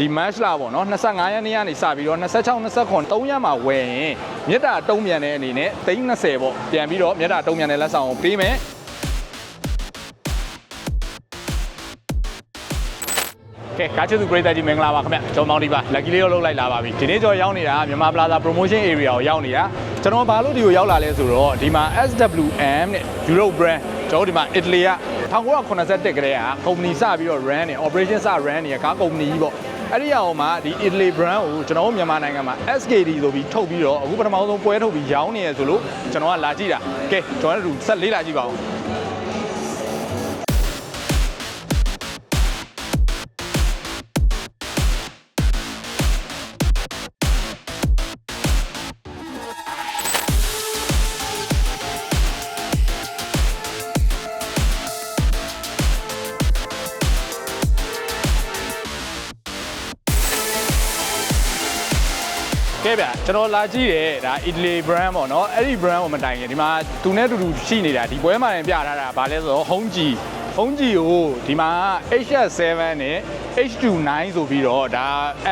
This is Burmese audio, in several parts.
ဒီ match လာပေါ့နော်25ရက်နေ့ကနေစပြီးတော့26 29 3ရက်မှာဝယ်ရင်မြတ်တာတုံးမြန်တဲ့အနေနဲ့320ပေါ့ပြန်ပြီးတော့မြတ်တာတုံးမြန်တဲ့လက်ဆောင်ကိုပေးမယ်ကဲကားချစ်သူပရိသတ်ကြီးမင်္ဂလာပါခင်ဗျကျွန်တော်မောင်ဒီပါ lucky လေးတော့လုတ်လိုက်လာပါပြီဒီနေ့ကျွန်တော်ရောက်နေတာမြန်မာ Plaza promotion area ကိုရောက်နေတာကျွန်တော်ဘာလို့ဒီကိုရောက်လာလဲဆိုတော့ဒီမှာ SWM နဲ့ Europe brand ကျွန်တော်တို့ဒီမှာ Italy က1981ကတည်းကကုမ္ပဏီစပြီးတော့ run နေ operation စ run နေကားကုမ္ပဏီကြီးပေါ့ အဲ့ဒီအောင်မှာဒီ Italy brand ကိုကျွန်တော်တို့မြန်မာနိုင်ငံမှာ SKD ဆိုပြီးထုတ်ပြီးတော့အခုပထမဆုံးပွဲထုတ်ပြီးရောင်းနေရဆိုလို့ကျွန်တော်ကလာကြည့်တာကဲကျွန်တော်တို့ဆက်လေးလာကြည့်ပါဦး ကဲဗျကျွန်တော်လာကြည့်တယ်ဒါ Italy brand ပေါ့နော်အဲ့ဒီ brand ကိုမတိုင်ခင်ဒီမှာသူနဲ့တူတူရှိနေတာဒီပွဲမှာလည်းပြထားတာဗာလဲဆိုတော့ Hongji Hongji ကိုဒီမှာ HS7 နဲ့ H29 ဆိုပြီးတော့ဒါ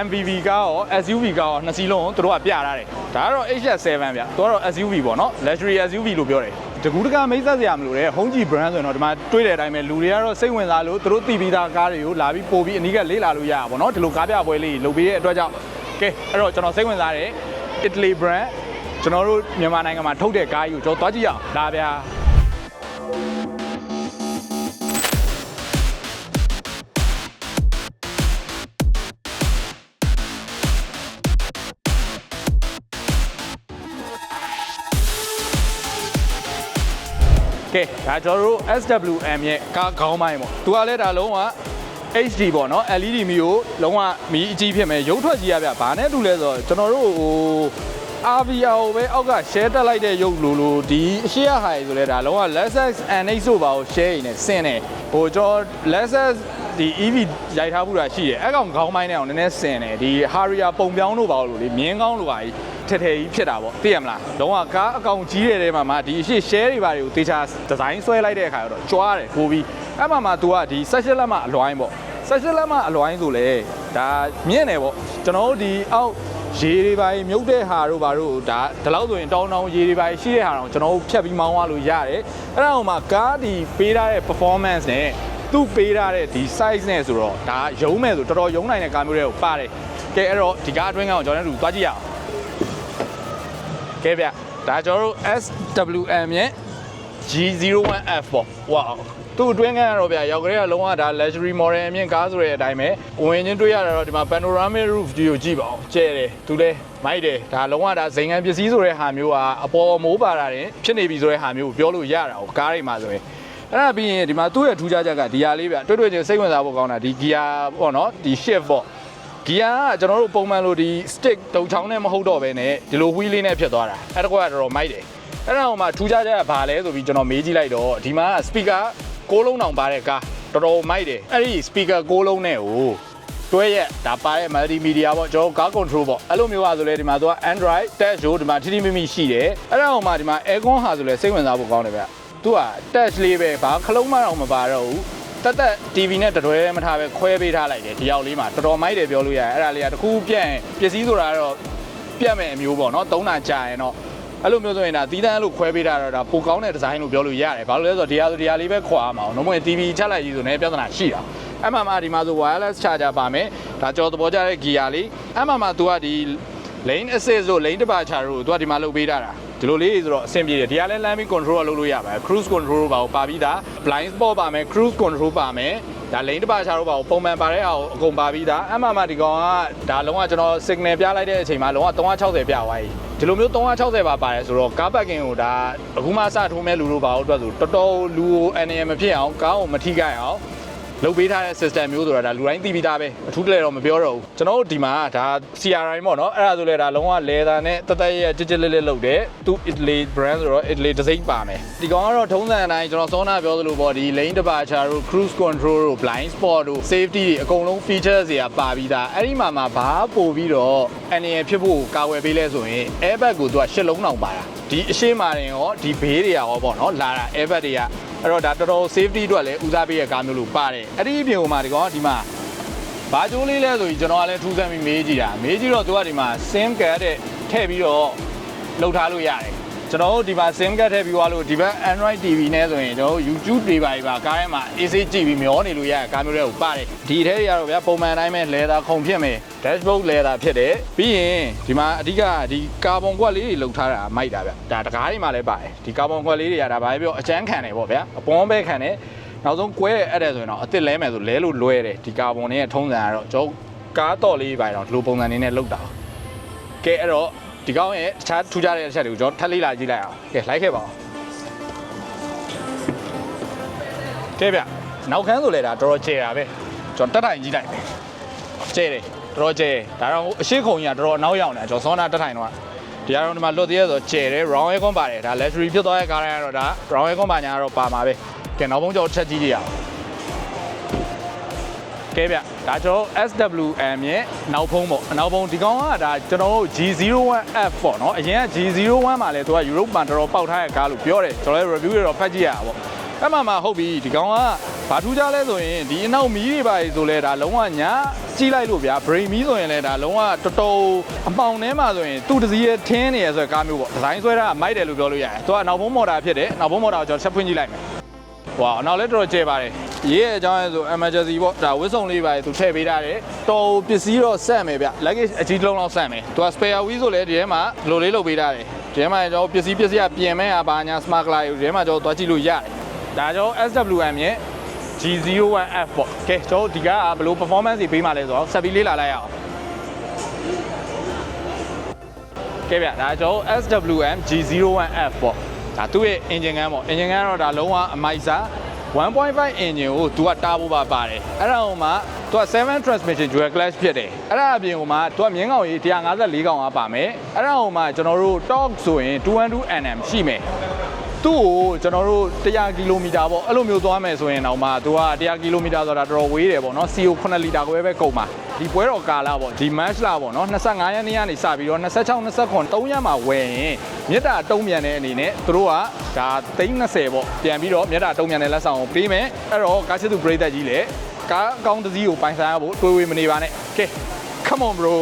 MVV ကားရော SUV ကားရောနှစ်စီးလုံးကိုသူတို့ကပြထားတယ်ဒါကတော့ HS7 ဗျသူကတော့ SUV ပေါ့နော် luxury SUV လို့ပြောတယ်တကူးတကမိတ်ဆက်စရာမလိုတဲ့ Hongji brand ဆိုရင်တော့ဒီမှာတွေးတဲ့အတိုင်းပဲလူတွေကတော့စိတ်ဝင်စားလို့သူတို့တည်ပြီးသားကားတွေကိုလာပြီးပို့ပြီးအနီးကလေးလာလို့ရတာပေါ့နော်ဒီလိုကားပြပွဲလေးလုပ်ပေးတဲ့အတွက်ကြောင့် ကဲအဲ့တော့ကျွန်တော်စိတ်ဝင်စားတယ် Italy brand ကျွန်တော်တို့မြန်မာနိုင်ငံမှာထုတ်တဲ့ကားကြီးကိုကျွန်တော်သွားကြည့်ရအောင်ဒါဗျာကဲဒါကျွန်တော်တို့ SWM ရဲ့ကားခေါင်းပိုင်းပေါ့သူကလည်းဒါလုံးဝ HD ပေါ့နော် LED မီကိုလုံးဝမီအကြီးဖြစ်မယ်ရုပ်ထွက်ကြီးရဗျဘာနဲ့တူလဲဆိုတော့ကျွန်တော်တို့ဟို RVR ကိုပဲအောက်က share တက်လိုက်တဲ့ရုပ်လိုလိုဒီအရှိရဟိုင်ဆိုလဲဒါလုံးဝ Lexus NX ဆိုပါကို share နေဆင်းနေဟိုကျွန်တော် Lexus ဒီ EV ရိုက်ထားမှုတာရှိတယ်အဲ့ကောင်ခေါင်းပိုင်းနဲ့အောင်နည်းနည်းဆင်တယ်ဒီ Harrier ပုံပြောင်းလို့ပါလို့လေမြင်းကောင်းလိုပါကြီးထက်ထည်ကြီးဖြစ်တာပေါ့သိရမလားလုံးဝကားအကောင်ကြီးတဲ့တဲမှာမှဒီအရှိ share တွေပါတွေကိုတေချာဒီဇိုင်းဆွဲလိုက်တဲ့အခါကျတော့ကြွားတယ်ပိုပြီးအဲ့မှာမှ तू ကဒီ16လက်မှအလွိုင်းပေါ့ 16လက်မှအလွိုင်းဆိုလေဒါမြင့်တယ်ပေါ့ကျွန်တော်တို့ဒီအောက်ရေတွေပါမြုပ်တဲ့ဟာတို့ဘာတို့ဒါဒီလောက်ဆိုရင်တောင်းတောင်းရေတွေပါရှိတဲ့ဟာတော့ကျွန်တော်တို့ဖြတ်ပြီးမောင်းသွားလို့ရတယ်အဲ့ဒါဟိုမှာကားဒီပေးထားတဲ့ performance နဲ့သူ့ပေးထားတဲ့ဒီ size နဲ့ဆိုတော့ဒါရုံးမယ်ဆိုတော်တော်ရုံးနိုင်တဲ့ကားမျိုးတွေကိုပါတယ်ကဲအဲ့တော့ဒီကားအတွင်းကောင်ကျွန်တော်တို့သွားကြည့်ရအောင်ကဲဗျဒါကျွန်တော်တို့ SWM ရဲ့ G01F ပေါ့ဝါသူ့အတွင်းကတော့ဗျာရောက်ကြတဲ့ကလုံးဝဒါ luxury model အမြင့်ကားဆိုတဲ့အတိုင်းပဲဝင်ချင်းတွေ့ရတာတော့ဒီမှာ panoramic roof ကြီးကိုကြည့်ပါအောင်ကျဲတယ်သူလဲမိုက်တယ်ဒါလုံးဝဒါဇိမ်ငံပစ္စည်းဆိုတဲ့ဟာမျိုးကအပေါ်မိုးပါတာတင်ဖြစ်နေပြီဆိုတဲ့ဟာမျိုးကိုပြောလို့ရတာကိုကားတွေမှာဆိုရင်အဲ့ဒါပြီးရင်ဒီမှာသူ့ရဲ့ထူးခြားချက်ကဒီဟာလေးဗျတွေ့တွေ့ချင်းစိတ်ဝင်စားဖို့ကောင်းတာဒီ gear ပေါ့နော်ဒီ shift ပေါ့ gear ကကျွန်တော်တို့ပုံမှန်လို့ဒီ stick တုံချောင်းနဲ့မဟုတ်တော့ဘဲနဲ့ဒီလို wheel လေးနဲ့ဖြစ်သွားတာအဲ့ဒါကတော်တော်မိုက်တယ် အဲ့ဒါဟိုမှာထူးခြားချက်ကဘာလဲဆိုပြီးကျွန်တော်မေးကြည့်လိုက်တော့ဒီမှာ speaker ကိုးလုံးတောင်ပါတဲ့ကားတော်တော်မိုက်တယ်အဲ့ဒီ speaker ကိုးလုံးနဲ့ဟိုတွဲရက်ဒါပါတဲ့ multimedia ပေါ့ကျွန်တော်ကား control ပေါ့အဲ့လိုမျိုးပါဆိုလဲဒီမှာသူက Android touch ကိုဒီမှာထိထိမိမိရှိတယ်အဲ့ဒါဟိုမှာဒီမှာ aircon ဟာဆိုလဲစိတ်ဝင်စားဖို့ကောင်းတယ်ဗျသူက touch လေးပဲဘာခလုံးမတော့မပါတော့ဘူးတက်တက် TV နဲ့တတွဲမထားပဲခွဲပေးထားလိုက်တယ်ဒီရောက်လေးမှာတော်တော်မိုက်တယ်ပြောလို့ရတယ်အဲ့ဒါလေးကတခုပြန့်ပစ္စည်းဆိုတာကတော့ပြတ်မဲ့အမျိုးပေါ့နော်သုံးတာကြာရင်တော့ အဲ့လိုမျိုးဆိုရင်ဒါတီးတန်းလို့ခွဲပေးတာတော့ဒါပိုကောင်းတဲ့ဒီဇိုင်းလို့ပြောလို့ရတယ်ဘာလို့လဲဆိုတော့ဒီဟာဆိုဒီဟာလေးပဲခွာအောင်နော်မဟုတ်ရင် TV ချလိုက်ကြီးဆိုနေပြဿနာရှိတာအဲ့မှာမှဒီမှာဆို wireless charger ပါမယ်ဒါကြောသဘောကျတဲ့ gear လေးအဲ့မှာမှ तू ကဒီ lane assist တို့ lane departure တို့ तू ကဒီမှာလုပ်ပေးထားတာဒီလိုလေးဆိုတော့အဆင်ပြေတယ်ဒီကလည်း landing control ကလုပ်လို့ရပါတယ် cruise control ပါပါပြီးသား blind spot ပါမယ် cruise control ပါမယ် ဒါ lane departure တို့ပါပုံမှန်ပါတဲ့အားကိုအကုန်ပါပြီးသားအမှန်မှဒီကောင်ကဒါလုံးဝကျွန်တော် signal ပြလိုက်တဲ့အချိန်မှာလုံးဝ360ပြသွားပြီဒီလိုမျိုး360ပါပါတယ်ဆိုတော့ကားပတ်ကင်ကိုဒါအခုမှစထိုးမဲ့လူတို့ပါတော့အတွက်ဆိုတော်တော်လူကိုအနေမဖြစ်အောင်ကားကိုမထိခိုက်အောင် လုပ်ပေးထားတဲ့ system မျိုးဆိုတာဒါလူတိုင်းသိပြီးသားပဲအထူးတလဲတော့မပြောတော့ဘူးကျွန်တော်တို့ဒီမှာဒါ CRI ပေါ့နော်အဲ့ဒါဆိုလဲဒါလုံးဝ leather နဲ့တသက်ရကြစ်ကြစ်လေးလေးလုပ်တယ်သူ Italy brand ဆိုတော့ Italy design ပါမယ်ဒီကောင်ကတော့ထုံးစံအတိုင်းကျွန်တော်စောနာပြောသလိုပေါ့ဒီ lane departure တို့ cruise control တို့ blind spot တို့ safety တွေအကုန်လုံး features တွေကပါပြီးသားအဲ့ဒီမှာမှာဘာပို့ပြီးတော့အနေရဖြစ်ဖို့ကာဝယ်ပေးလဲဆိုရင် airbag ကိုသူကရှစ်လုံးတောင်ပါတာဒီအရှိမာတင်ရောဒီဘေးတွေရောပေါ့နော်လာတာ airbag တွေက အဲ့တော့ဒါတော်တော် safety အတွက်လည်းဦးစားပေးရကားမျိုးလို့ပါတယ်အဲ့ဒီအပြင်ဟိုမှာဒီကောင်ကဒီမှာဘာကျိုးလေးလဲဆိုရင်ကျွန်တော်ကလည်းထူးဆန်းပြီးမေးကြည့်တာမေးကြည့်တော့သူကဒီမှာ sim card တဲ့ထည့်ပြီးတော့လှုပ်ထားလို့ရတယ် ကျွန်တော်တို့ဒီမှာ sim card ထည့်ပြီးသွားလို့ဒီဘက် Android TV နဲ့ဆိုရင်ကျွန်တော်တို့ YouTube တွေပါပါကားထဲမှာ AC ကြည့်ပြီးမျောနေလို့ရတယ်ကားမျိုးတွေကိုပါတယ်ဒီထဲတွေကတော့ဗျာပုံမှန်အတိုင်းပဲ leather ခုံဖြစ်မယ် dashboard leather ဖြစ်တယ်ပြီးရင်ဒီမှာအဓိကဒီကာဗွန်ကွက်လေးတွေလှုပ်ထားတာမိုက်တာဗျဒါတကားတွေမှာလည်းပါတယ်ဒီကာဗွန်ကွက်လေးတွေကဒါဘာပဲပြောအချမ်းခံတယ်ပေါ့ဗျာအပွန်ပဲခံတယ်နောက်ဆုံးကွဲအဲ့တဲ့ဆိုရင်တော့အစ်စ်လဲမယ်ဆိုလဲလို့လွဲတယ်ဒီကာဗွန်နဲ့ထုံးစံကတော့ကျွန်တော်ကားတော့လေးပါတော့ဒီလိုပုံစံနေနဲ့လောက်တာကဲအဲ့တော့ ဒီကောင်းရဲ့တခြားထူးခြားတဲ့အချက်တွေကိုကျွန်တော်ထပ်လေးလာကြည့်လိုက်အောင်ကဲလိုက်ခဲ့ပါအောင်ကဲဗျနောက်ခန်းဆိုလဲဒါတော်တော်ကျဲတာပဲကျွန်တော်တက်တိုင်ကြည့်လိုက်မယ်ကျဲတယ်တော်တော်ကျဲဒါတော့အရှိခုံကြီးကတော်တော်အနောက်ရောက်နေတာကျွန်တော်စောနာတက်တိုင်တော့ဒီကတော့ဒီမှာလွတ်သေးရဆိုကျဲတယ် round air con ပါတယ်ဒါ luxury ဖြစ်သွားတဲ့ကားတိုင်းကတော့ဒါ round air con ပါညာကတော့ပါမှာပဲကဲနောက်ဆုံးကျွန်တော်ထက်ကြည့်ကြရအောင် ကဲဗျဒါကျွန်တော် SWM ရဲ့နောက်ဖုံးပေါ့အနောက်ဖုံးဒီကောင်ကဒါကျွန်တော်တို့ G01F ပေါ့နော်အရင်က G01 မှာလဲသူက Europe မှာတော်တော်ပေါက်ထားတဲ့ကားလို့ပြောတယ်ကျွန်တော်လည်း review တွေတော့ဖတ်ကြည့်ရတာပေါ့အဲ့မှာမှဟုတ်ပြီဒီကောင်ကဘာထူးကြလဲဆိုရင်ဒီအနောက်မီးတွေပါဆိုလဲဒါလုံးဝညာကြီးလိုက်လို့ဗျာ brain မီးဆိုရင်လဲဒါလုံးဝတော်တော်အမှောင်ထဲမှာဆိုရင်သူ့တစည်းရဲ့ထင်းနေရဆိုတဲ့ကားမျိုးပေါ့ဒီဇိုင်းဆွဲတာမိုက်တယ်လို့ပြောလို့ရတယ်သူကနောက်ဖုံးမော်တာဖြစ်တယ်နောက်ဖုံးမော်တာကိုကျွန်တော်ချက်ဖွင့်ကြည့်လိုက်မယ်ဟွာနောက်လည်းတော်တော်ကျဲပါတယ် ရေးရဲ့အကြောင်းရဲဆို emergency ပေါ့ဒါဝစ်စုံလေးပါသူထည့်ပေးထားတယ်တော်ပစ္စည်းတော့ဆက်မယ်ဗျ luggage အကြီးတစ်လုံးလောက်ဆက်မယ်သူက spare wheel ဆိုလဲဒီထဲမှာလိုလေးလုပ်ပေးထားတယ်ဒီထဲမှာကျွန်တော်ပစ္စည်းပစ္စည်းကပြင်မဲ့အားဘာညာ smart glass တွေဒီထဲမှာကျွန်တော်သွားကြည့်လို့ရတယ်ဒါကျွန်တော် SWM ရဲ့ G01F ပေါ့ကဲကျွန်တော်ဒီကဘယ်လို performance တွေပေးမှလဲဆိုတော့ဆက်ပြီးလေ့လာလိုက်ရအောင်ကဲဗျဒါကျွန်တော် SWM G01F ပေါ့ဒါသူ့ရဲ့ engine ကန်းပေါ့ engine ကန်းကတော့ဒါလုံးဝအမိုက်စား 1.5 engine ကိုသူကတားဖို့ပါပါတယ်အဲ့ဒါဟိုမှာသူက7 transmission dual clutch ဖြစ်တယ်အဲ့ဒါအပြင်ဟိုမှာသူကမြင်းကောင်ကြီး154ကောင်ကပါမယ်အဲ့ဒါဟိုမှာကျွန်တော်တို့ torque ဆိုရင်212 nm ရှိမယ် သူ့ကိုကျွန်တော်တို့100ကီလိုမီတာပေါ့အဲ့လိုမျိုးသွားမယ်ဆိုရင်တော့မှသူက100ကီလိုမီတာဆိုတာတော်တော်ဝေးတယ်ပေါ့နော် CO 9လီတာကိုပဲကုန်ပါဒီပွဲတော်ကာလာပေါ့ဒီ match လာပေါ့နော်25ရက်နေ့ကနေစပြီးတော့26 29 3ရက်မှာဝယ်ရင်မြစ်တာတုံးပြန်တဲ့အနေနဲ့သူတို့ကဒါ330ပေါ့ပြန်ပြီးတော့မြစ်တာတုံးပြန်တဲ့လက်ဆောင်ကိုပေးမယ်အဲ့တော့ကားချစ်သူပရိသတ်ကြီးလေကားအကောင်းတစ်စီးကိုပိုင်ဆိုင်ရဖို့တွေးဝေးမနေပါနဲ့ကဲ come on bro